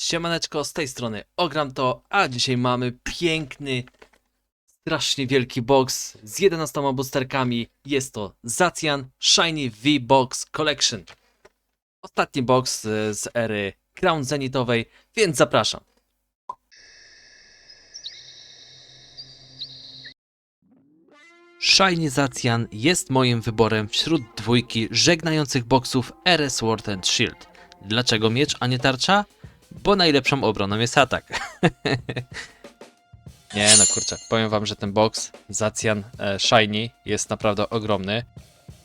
Siemaneczko, z tej strony Ogram to, a dzisiaj mamy piękny, strasznie wielki box z 11 boosterkami. Jest to Zacian Shiny V-Box Collection. Ostatni box z, z ery Crown Zenitowej, więc zapraszam. Shiny Zacian jest moim wyborem wśród dwójki żegnających boksów RS Sword and Shield. Dlaczego miecz, a nie tarcza? Bo najlepszą obroną jest atak. nie no kurczę, powiem wam, że ten box Zacian e, Shiny jest naprawdę ogromny.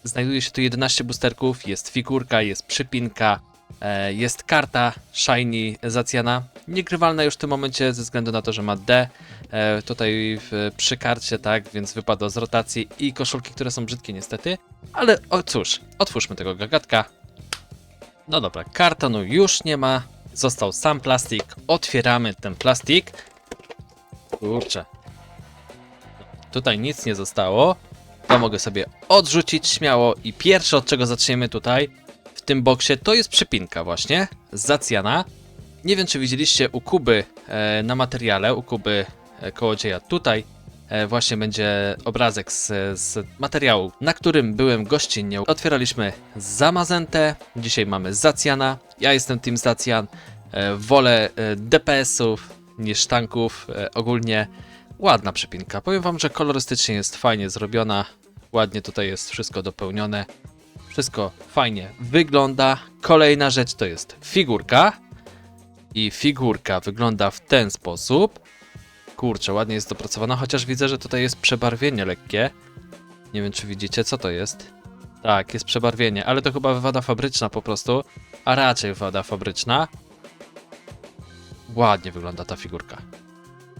Znajduje się tu 11 boosterków, jest figurka, jest przypinka, e, jest karta Shiny Zaciana. Niegrywalna już w tym momencie ze względu na to, że ma D. E, tutaj w, przy karcie, tak, więc wypadło z rotacji i koszulki, które są brzydkie niestety. Ale o cóż, otwórzmy tego gagatka. No dobra, kartonu już nie ma. Został sam plastik. Otwieramy ten plastik. Kurczę. Tutaj nic nie zostało. To mogę sobie odrzucić śmiało. I pierwsze od czego zaczniemy tutaj w tym boksie to jest przypinka właśnie Zacjana. Nie wiem czy widzieliście u Kuby e, na materiale, u Kuby e, Kołodzieja tutaj właśnie będzie obrazek z, z materiału, na którym byłem gościnnie. Otwieraliśmy Zamazentę, dzisiaj mamy Zacjana. Ja jestem Team Zacjan. E, wolę e, DPS-ów niż tanków. E, ogólnie ładna przypinka. Powiem wam, że kolorystycznie jest fajnie zrobiona. Ładnie tutaj jest wszystko dopełnione. Wszystko fajnie wygląda. Kolejna rzecz to jest figurka. I figurka wygląda w ten sposób. Kurczę, ładnie jest dopracowana, chociaż widzę, że tutaj jest przebarwienie lekkie. Nie wiem, czy widzicie, co to jest. Tak, jest przebarwienie, ale to chyba wada fabryczna po prostu, a raczej wada fabryczna. Ładnie wygląda ta figurka.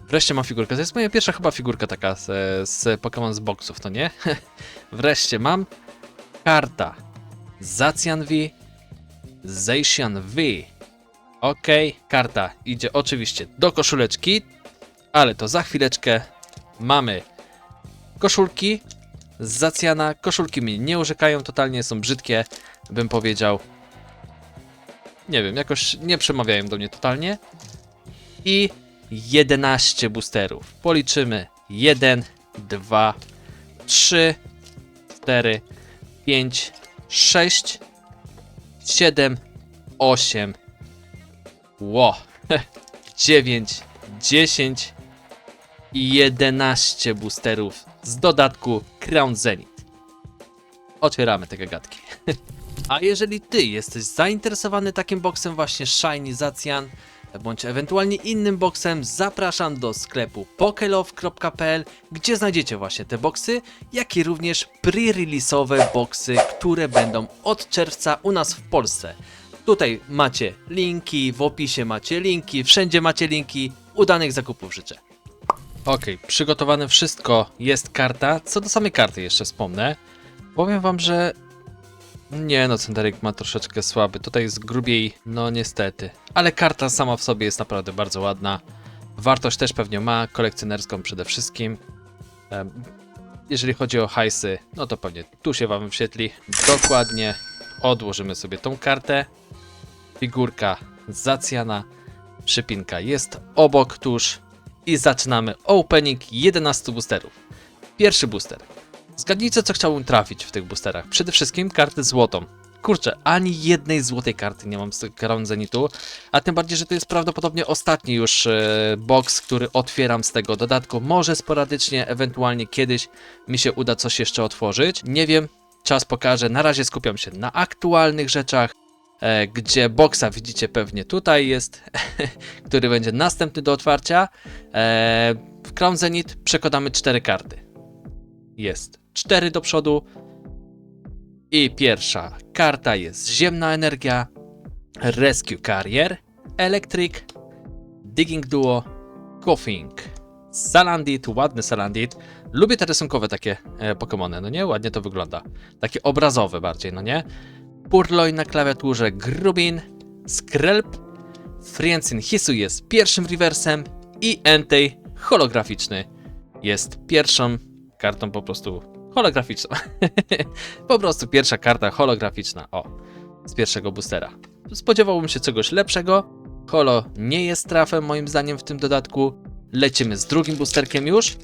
Wreszcie mam figurkę. To jest moja pierwsza chyba figurka taka z, z Pokémon z boxów, to nie? Wreszcie mam karta Zacian V, Zacian V. Ok, karta idzie oczywiście do koszuleczki, ale to za chwileczkę mamy koszulki z Zacjana. Koszulki mnie nie urzekają, totalnie są brzydkie, bym powiedział. Nie wiem, jakoś nie przemawiają do mnie totalnie. I 11 boosterów. Policzymy 1, 2, 3, 4, 5, 6, 7, 8, ło, 9, 10 i 11 boosterów z dodatku Crown Zenith. Otwieramy te gagatki. A jeżeli ty jesteś zainteresowany takim boksem właśnie Shiny Zacian, bądź ewentualnie innym boksem, zapraszam do sklepu pokelow.pl, gdzie znajdziecie właśnie te boksy, jak i również pre-release'owe boksy, które będą od czerwca u nas w Polsce. Tutaj macie linki, w opisie macie linki, wszędzie macie linki. Udanych zakupów życzę. Ok, przygotowane wszystko, jest karta. Co do samej karty jeszcze wspomnę. Powiem wam, że nie no, Centeryk ma troszeczkę słaby. Tutaj jest grubiej, no niestety. Ale karta sama w sobie jest naprawdę bardzo ładna. Wartość też pewnie ma, kolekcjonerską przede wszystkim. Jeżeli chodzi o hajsy, no to pewnie tu się wam wyświetli. Dokładnie odłożymy sobie tą kartę. Figurka Zacjana. Przypinka jest obok tuż. I zaczynamy opening 11 boosterów. Pierwszy booster. Zgadnijcie, co chciałbym trafić w tych boosterach. Przede wszystkim kartę złotą. Kurczę, ani jednej złotej karty nie mam z Crown Zenitu, a tym bardziej, że to jest prawdopodobnie ostatni już e, box, który otwieram z tego dodatku. Może sporadycznie, ewentualnie kiedyś mi się uda coś jeszcze otworzyć. Nie wiem, czas pokaże. Na razie skupiam się na aktualnych rzeczach, gdzie boxa widzicie pewnie tutaj jest, który będzie następny do otwarcia. E, w Crown Zenith przekładamy cztery karty jest 4 do przodu. I pierwsza karta jest Ziemna Energia, Rescue Carrier, Electric, Digging Duo, Coughing, Salandit, ładny Salandit. Lubię te rysunkowe takie e, Pokémony, no nie? Ładnie to wygląda. Takie obrazowe bardziej, no nie? Purloin na klawiaturze, Grubin, Skrelp, Frienzin Hisu jest pierwszym reversem i Entei holograficzny jest pierwszą kartą po prostu holograficzną. po prostu pierwsza karta holograficzna, o, z pierwszego boostera. Spodziewałbym się czegoś lepszego, Holo nie jest trafem moim zdaniem w tym dodatku. Lecimy z drugim boosterkiem już.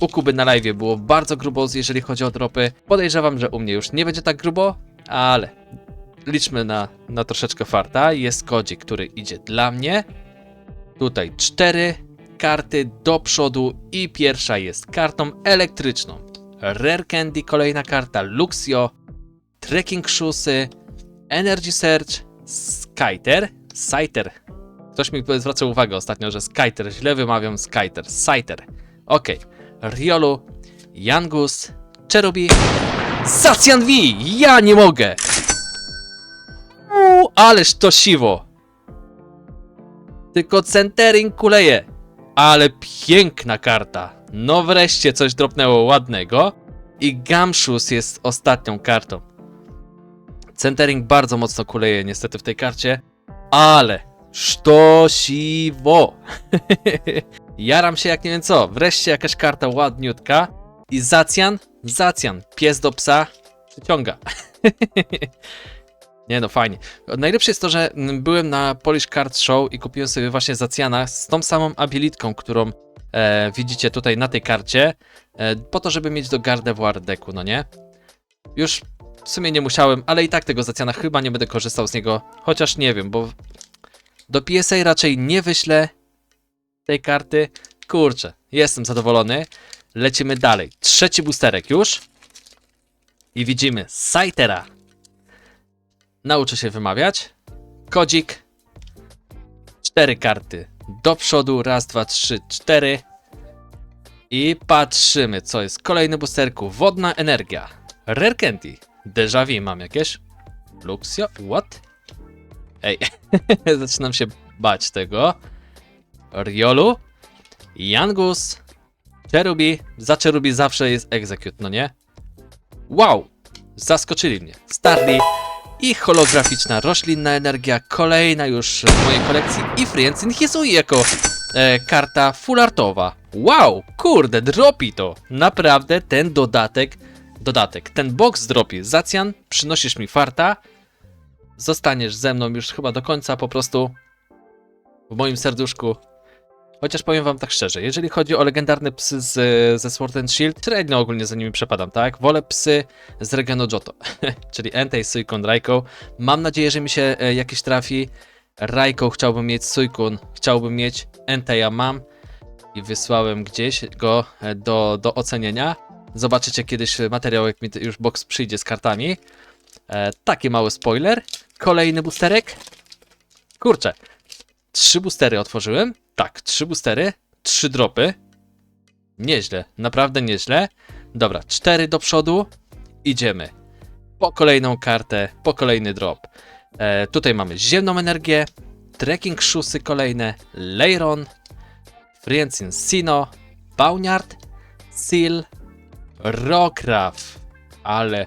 U Kuby na live było bardzo grubo, jeżeli chodzi o dropy. Podejrzewam, że u mnie już nie będzie tak grubo, ale liczmy na, na troszeczkę farta. Jest kodzik, który idzie dla mnie. Tutaj cztery karty do przodu i pierwsza jest kartą elektryczną. Rare Candy, kolejna karta Luxio, Trekking Shoesy, Energy Search, Skyter, Scyther. Ktoś mi zwraca uwagę ostatnio, że Skyter, źle wymawiam Skyter, Scyther. Ok, Riolu, Yangus, Cherubi, Zacian V! Ja nie mogę! Ależ to siwo! Tylko centering kuleje. Ale piękna karta. No wreszcie coś dropnęło ładnego. I Gamshus jest ostatnią kartą. Centering bardzo mocno kuleje niestety w tej karcie. Ale sztosiwo. Jaram się jak nie wiem co. Wreszcie jakaś karta ładniutka. I Zacjan, Zacjan, pies do psa, przyciąga. Nie no, fajnie. Najlepsze jest to, że mm, byłem na Polish Card Show i kupiłem sobie właśnie Zacjana z tą samą abilitką, którą e, widzicie tutaj na tej karcie, e, po to, żeby mieć do Gardevoir decku, no nie? Już w sumie nie musiałem, ale i tak tego Zacjana chyba nie będę korzystał z niego, chociaż nie wiem, bo do PSA raczej nie wyślę tej karty. Kurczę, jestem zadowolony. Lecimy dalej. Trzeci boosterek już. I widzimy Saitera. Nauczę się wymawiać. Kodzik. Cztery karty do przodu. Raz, dwa, trzy, cztery. I patrzymy, co jest. Kolejny boosterku. Wodna energia. Rare Candy. Deja vu mam jakieś. Luxio. What? Ej, zaczynam się bać tego. Riolu. Yangus. Cherubi. Za Cherubi zawsze jest execute, no nie? Wow! Zaskoczyli mnie. Starly i holograficzna roślinna energia, kolejna już w mojej kolekcji i Friendsin Hisui jako e, karta fullartowa. Wow, kurde, dropi to. Naprawdę ten dodatek, dodatek, ten box dropi. Zacjan, przynosisz mi farta, zostaniesz ze mną już chyba do końca po prostu w moim serduszku. Chociaż powiem wam tak szczerze, jeżeli chodzi o legendarne psy z, ze Sword and Shield, średnio ogólnie za nimi przepadam, tak? Wolę psy z Regeno Joto, czyli Entei, Suikun, Raiko. Mam nadzieję, że mi się e, jakiś trafi. Raiko chciałbym mieć, Suikun chciałbym mieć, Enteja mam i wysłałem gdzieś go e, do, do ocenienia. Zobaczycie kiedyś materiał, jak mi już box przyjdzie z kartami. E, taki mały spoiler. Kolejny boosterek. Kurczę, Trzy boostery otworzyłem. Tak, trzy boostery, trzy dropy. Nieźle, naprawdę nieźle. Dobra, cztery do przodu. Idziemy. Po kolejną kartę, po kolejny drop. E, tutaj mamy ziemną energię, trekking shoesy kolejne, Leiron, Friendsin Sino, Bauniard, Seal, Rokraf. Ale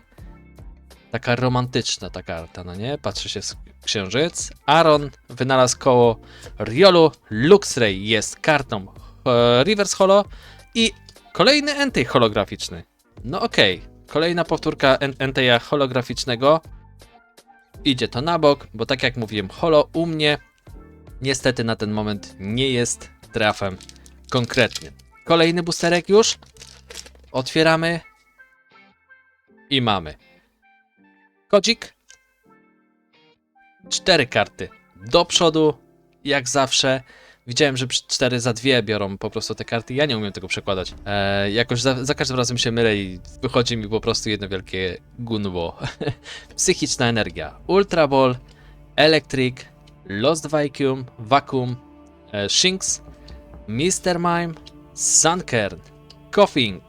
taka romantyczna ta karta, no nie? Patrzy się księżyc. Aaron wynalazł koło Riolu. Luxray jest kartą e, Reverse Holo. I kolejny Entei holograficzny. No okej. Kolejna powtórka en Enteja holograficznego. Idzie to na bok, bo tak jak mówiłem, holo u mnie niestety na ten moment nie jest trafem konkretnie. Kolejny boosterek już. Otwieramy. I mamy. Kodzik. Cztery karty do przodu, jak zawsze. Widziałem, że przy- cztery za dwie biorą po prostu te karty. Ja nie umiem tego przekładać. E, jakoś za, za każdym razem się mylę i wychodzi mi po prostu jedno wielkie gunwo. Psychiczna energia. Ultra Ball, Electric, Lost Vacuum, Vacuum, e, Shinx, Mr. Mime, Sunkern, Coughing,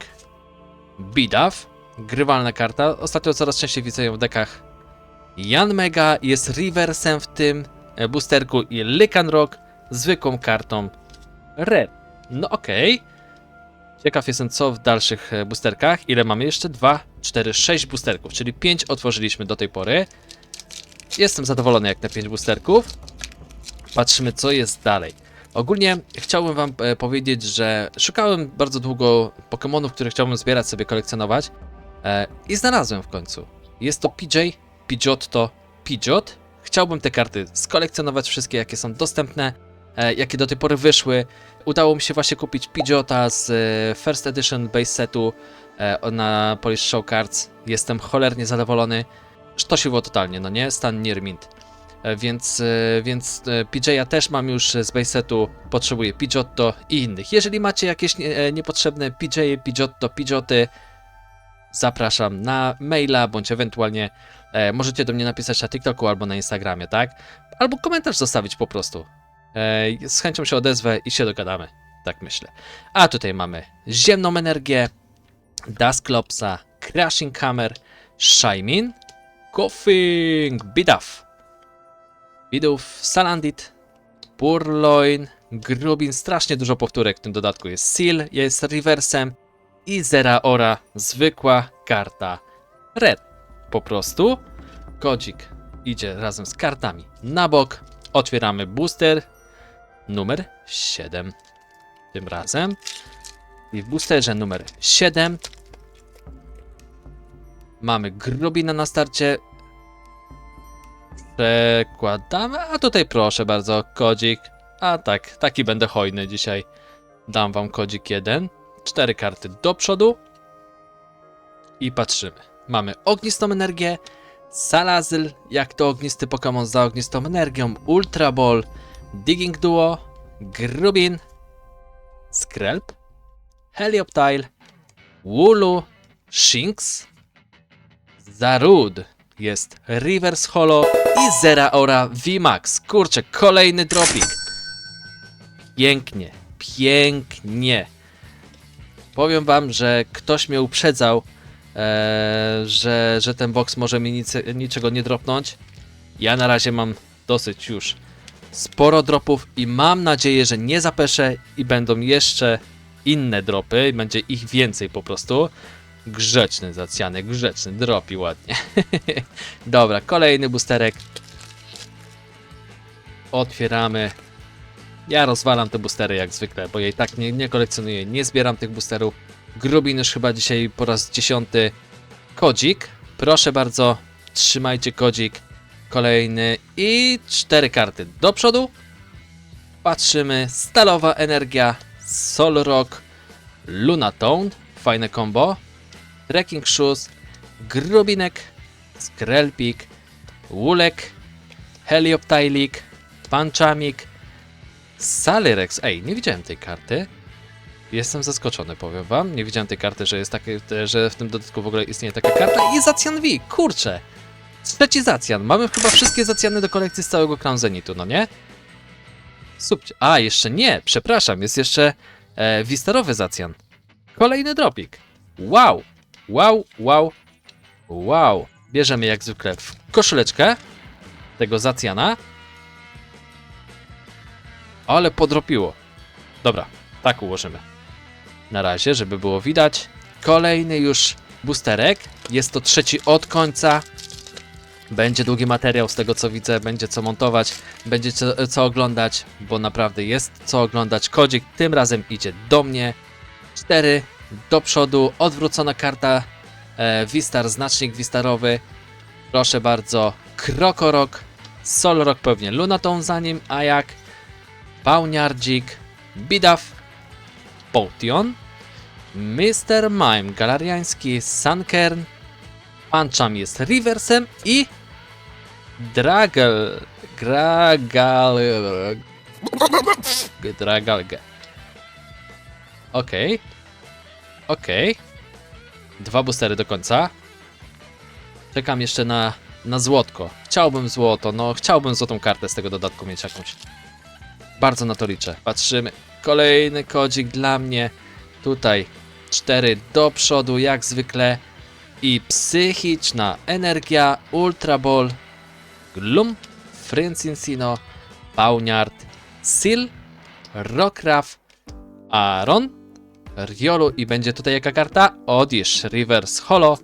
Bidaf, grywalna karta. Ostatnio coraz częściej widzę ją w dekach Jan Mega jest reversem w tym e, boosterku i Lycanrock zwykłą kartą Red. No okej. Ciekaw jestem co w dalszych e, boosterkach. Ile mamy jeszcze? 2, 4, 6 boosterków, czyli 5 otworzyliśmy do tej pory. Jestem zadowolony jak na 5 boosterków. Patrzymy co jest dalej. Ogólnie chciałbym wam e, powiedzieć, że szukałem bardzo długo Pokémonów, które chciałbym zbierać sobie, kolekcjonować i znalazłem w końcu. Jest to PJ Pidgeotto Pidgeot. Chciałbym te karty skolekcjonować wszystkie, jakie są dostępne, e, jakie do tej pory wyszły. Udało mi się właśnie kupić Pidgeota z e, First Edition base setu e, na Polish Show Cards. Jestem cholernie zadowolony. Sztosiło totalnie, no nie? Stan near mint. Więc, więc PJ'a też mam już z base setu, potrzebuję Pidgeotto i innych. Jeżeli macie jakieś nie, niepotrzebne PJ, Pidgeotto, Pidgeoty, zapraszam na maila, bądź ewentualnie e, możecie do mnie napisać na TikToku albo na Instagramie, tak? Albo komentarz zostawić po prostu. E, z chęcią się odezwę i się dogadamy, tak myślę. A tutaj mamy ziemną energię, Dusclopsa, Crashing Hammer, Shaymin, Coughing, Bidaf, Bidów, Salandit, Purloin, Grubin, strasznie dużo powtórek w tym dodatku jest Seal, jest reversem i Zera Ora, zwykła karta Red. Po prostu kodzik idzie razem z kartami na bok, otwieramy booster numer 7 tym razem i w boosterze numer 7 mamy Grubina na starcie Przekładamy, a tutaj proszę bardzo, kodzik. A tak, taki będę hojny dzisiaj. Dam wam kodzik jeden. Cztery karty do przodu. I patrzymy. Mamy ognistą energię, Salazyl, jak to ognisty Pokémon za ognistą energią, Ultra Ball, Digging Duo, Grubin, Skrelp, Helioptile, Wooloo, Shinx, Zarud, jest Reverse Holo i Zera Ora VMAX. Kurczę, kolejny dropik. Pięknie, pięknie. Powiem wam, że ktoś mnie uprzedzał, e, że, że ten box może mi nic, niczego nie dropnąć. Ja na razie mam dosyć już sporo dropów i mam nadzieję, że nie zapeszę i będą jeszcze inne dropy, będzie ich więcej po prostu. Grzeczny zacjany, grzeczny, dropi ładnie. Dobra, kolejny boosterek. Otwieramy. Ja rozwalam te boostery jak zwykle, bo i tak nie, nie kolekcjonuję, nie zbieram tych boosterów. Grubin już chyba dzisiaj po raz dziesiąty. Kodzik, proszę bardzo, trzymajcie kodzik. Kolejny i cztery karty. Do przodu. Patrzymy, stalowa energia, Sol Rock, Lunatone, fajne combo. Trekking Shoes, Grubinek, Skrelpik, Wulek, Helioptylik, Panchamik, Salyrex. Ej, nie widziałem tej karty. Jestem zaskoczony, powiem wam. Nie widziałem tej karty, że jest takie, że w tym dodatku w ogóle istnieje taka karta. I Zacjan V, kurczę! Trzeci Zacjan. Mamy chyba wszystkie Zacjany do kolekcji z całego Crown Zenitu, no nie? Subcie. A, jeszcze nie, przepraszam, jest jeszcze e, Wisterowy Zacjan. Kolejny dropik. Wow! Wow, wow, wow. Bierzemy jak zwykle w koszuleczkę tego Zacjana. Ale podropiło. Dobra, tak ułożymy. Na razie, żeby było widać. Kolejny już boosterek. Jest to trzeci od końca. Będzie długi materiał z tego co widzę, będzie co montować, będzie co, co oglądać, bo naprawdę jest co oglądać. Kodzik tym razem idzie do mnie. 4 do przodu, odwrócona karta e, Wistar, znacznik Wistarowy. Proszę bardzo, Krokorok, Solrock pewnie Lunatą za nim, a jak Bauniardzik, Bidaf, Potion, Mr. Mime, Galariański, Sunkern, Pancham jest Riversem i Dragel, Gragal, Dragalge. Okej. Okej. Dwa boostery do końca. Czekam jeszcze na, na złotko. Chciałbym złoto, no chciałbym złotą kartę z tego dodatku mieć jakąś. Bardzo na to liczę. Patrzymy. Kolejny kodzik dla mnie. Tutaj cztery do przodu, jak zwykle. I psychiczna energia, Ultra Ball, Gloom, Frincincino, Bauniard, Seal, Rockraft, Aaron, Riolu i będzie tutaj jaka karta? Odish, Reverse Holo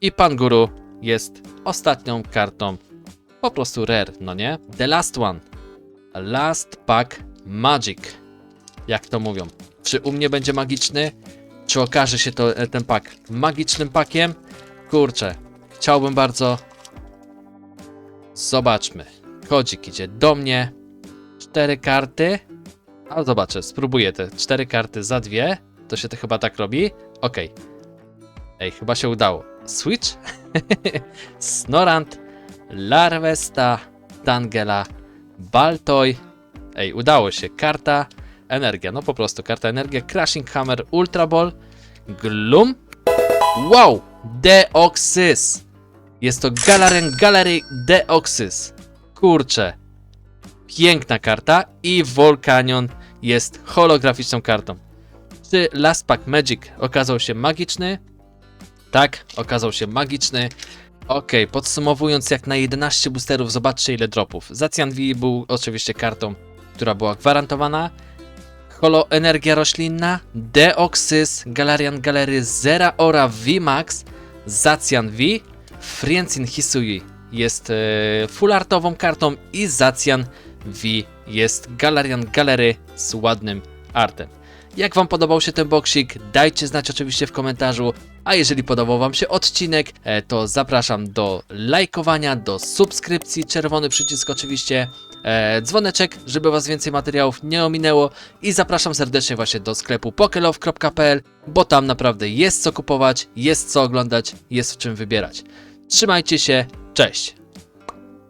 i Panguru jest ostatnią kartą. Po prostu rare, no nie? The last one. Last pack magic. Jak to mówią. Czy u mnie będzie magiczny? Czy okaże się to, e, ten pak magicznym pakiem? Kurczę, chciałbym bardzo. Zobaczmy. Kodzik idzie do mnie. Cztery karty. A zobaczę, spróbuję te cztery karty za dwie. To się to chyba tak robi. Okej. Ej, chyba się udało. Switch? Snorant, Larvesta, Tangela, Baltoj. Ej, udało się. Karta, energia. No po prostu karta energia. Crashing Hammer, Ultra Ball, Gloom. Wow! Deoxys! Jest to Galarian Gallery Deoxys. Kurczę. Piękna karta i Volcanion jest holograficzną kartą. Czy Last Pack Magic okazał się magiczny? Tak, okazał się magiczny. Ok, podsumowując, jak na 11 boosterów, zobaczcie ile dropów. Zacian V był oczywiście kartą, która była gwarantowana. Holo Energia Roślinna, Deoxys, Galarian Galery, Zera Ora VMAX, Zacian V, Frienzin Hisui jest e, full artową kartą i Zacian V jest Galarian Galery z ładnym artem. Jak Wam podobał się ten boksik, dajcie znać oczywiście w komentarzu. A jeżeli podobał Wam się odcinek, e, to zapraszam do lajkowania, do subskrypcji, czerwony przycisk oczywiście, e, dzwoneczek, żeby Was więcej materiałów nie ominęło i zapraszam serdecznie właśnie do sklepu pokelow.pl, bo tam naprawdę jest co kupować, jest co oglądać, jest w czym wybierać. Trzymajcie się, cześć!